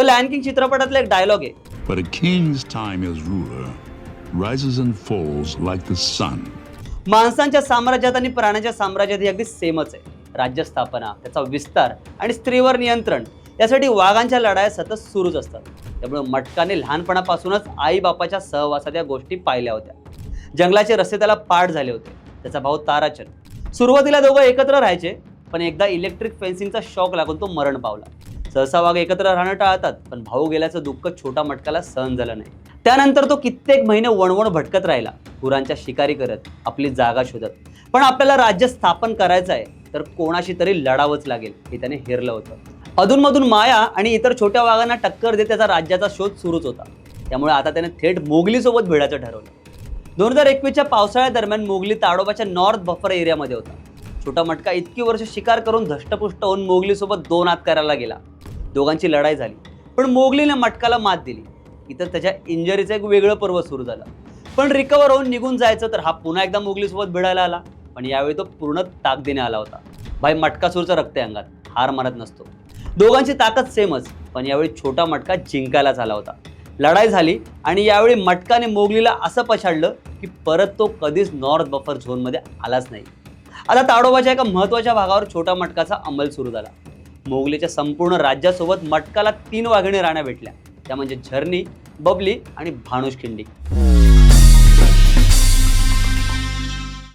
The LAN king चित्रपटातला एक dialogue आहे. But a king's time as ruler rises and falls like the sun. माणसांच्या साम्राज्यात आणि प्राण्याच्या साम्राज्यात ही अगदी सेमच आहे. राज्य स्थापना त्याचा विस्तार आणि स्त्रीवर नियंत्रण यासाठी वाघांच्या लढाया सतत सुरूच असतात. त्यामुळे मटकाने लहानपणापासूनच आई बापाच्या सहवासात या गोष्टी पाहिल्या होत्या. जंगलाचे रस्ते त्याला पाठ झाले होते. त्याचा भाऊ ताराचंद. सुरुवातीला दोघं एकत्र राहायचे पण एकदा इलेक्ट्रिक फेन्सिंगचा शॉक लागून तो मरण पावला. सहसा वाघ एकत्र राहणं टाळतात पण भाऊ गेल्याचं दुःख छोटा मटकाला सहन झालं नाही. त्यानंतर तो कित्येक महिने वणवण भटकत राहिला. गुरांच्या शिकारी करत आपली जागा शोधत. पण आपल्याला राज्य स्थापन करायचं आहे तर कोणाशी तरी लढावंच लागेल हे त्याने हेरलं होतं. अधूनमधून माया आणि इतर छोट्या वाघांना टक्कर देत त्याचा राज्याचा शोध सुरूच होता. त्यामुळे आता त्याने थेट मोगलीसोबत भिडायचं ठरवलं. दोन हजार एकवीसच्या पावसाळ्यादरम्यान मोगली ताडोबाच्या नॉर्थ बफर एरियामध्ये होता. छोटा मटका इतकी वर्ष शिकार करून धष्टपुष्ट होऊन मोगलीसोबत दोन हात करायला गेला. दोघांची लढाई झाली. पण मोगलीने मटकाला मात दिली. इतर त्याच्या इंजरीचं एक वेगळं पर्व सुरू झालं. पण रिकवर होऊन निघून जायचं तर हा पुन्हा एकदा मोगलीसोबत भिडायला आला. पण यावेळी तो पूर्ण ताकदीने आला होता. भाई मटकासूरचा रक्त अंगात. हार मारत नसतो. दोघांची ताकद सेमच पण यावेळी छोटा मटका जिंकायलाच आला होता. लढाई झाली आणि यावेळी मटकाने मोगलीला असं पछाडलं की परत तो कधीच नॉर्थ बफर झोनमध्ये आलाच नाही. आता ताडोबाच्या एका महत्त्वाच्या भागावर छोटा मटकाचा अंमल सुरू झाला. मोगलीच्या संपूर्ण राज्यासोबत मटकाला तीन वाघिणी राण्या भेटल्या. त्या म्हणजे झरणी बबली आणि भानुशखिंडी